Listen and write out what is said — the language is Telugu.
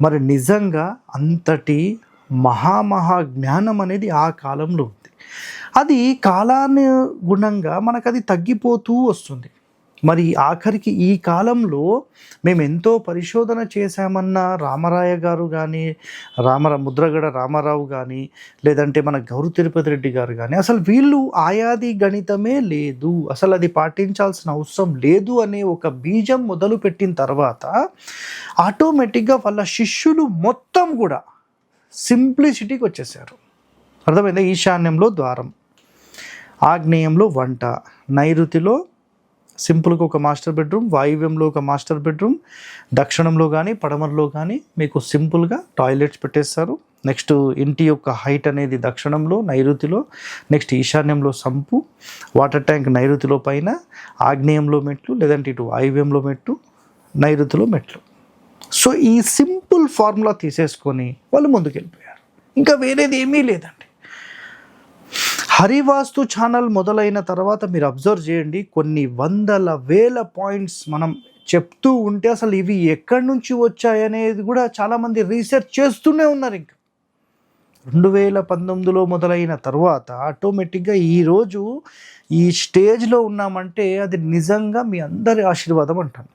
మరి నిజంగా అంతటి మహామహా జ్ఞానం అనేది ఆ కాలంలో ఉంది. అది కాలానుగుణంగా మనకు అది తగ్గిపోతూ వస్తుంది. మరి ఆఖరికి ఈ కాలంలో మేము ఎంతో పరిశోధన చేశామన్న రామరాయ గారు కానీ రామర ముద్రగడ రామారావు కానీ లేదంటే మన గౌరు తిరుపతి రెడ్డి గారు కానీ అసలు వీళ్ళు ఆయాది గణితమే లేదు. అసలు అది పాటించాల్సిన అవసరం లేదు అనే ఒక బీజం మొదలు పెట్టిన తర్వాత ఆటోమేటిక్గా వాళ్ళ శిష్యులు మొత్తం కూడా సింప్లిసిటీకి వచ్చేసారు అర్థమైందా? ఈశాన్యంలో ద్వారం ఆగ్నేయంలో వంట నైరుతిలో సింపుల్గా ఒక మాస్టర్ బెడ్రూమ్ వాయువ్యంలో ఒక మాస్టర్ బెడ్రూమ్ దక్షిణంలో కానీ పడమరలో కానీ మీకు సింపుల్గా టాయిలెట్స్ పెట్టేస్తారు. నెక్స్ట్ ఇంటి యొక్క హైట్ అనేది దక్షిణంలో నైరుతిలో నెక్స్ట్ ఈశాన్యంలో సంపు వాటర్ ట్యాంక్ నైరుతిలో పైన ఆగ్నేయంలో మెట్లు లేదంటే ఇటు వాయువ్యంలో మెట్లు నైరుతిలో మెట్లు. సో ఈ సింపుల్ ఫార్ములా తీసేసుకొని వాళ్ళు ముందుకు వెళ్ళిపోయారు ఇంకా వేరేది ఏమీ లేదండి. హరివాస్తు ఛానల్ మొదలైన తర్వాత మీరు అబ్జర్వ్ చేయండి. కొన్ని వందల వేల పాయింట్స్ మనం చెప్తూ ఉంటే అసలు ఇవి ఎక్కడి నుంచి వచ్చాయనేది కూడా చాలామంది రీసెర్చ్ చేస్తూనే ఉన్నారు ఇంకా. రెండు వేల పంతొమ్మిదిలో మొదలైన తర్వాత ఆటోమేటిక్గా ఈరోజు ఈ స్టేజ్లో ఉన్నామంటే అది నిజంగా మీ అందరి ఆశీర్వాదం అంటాను.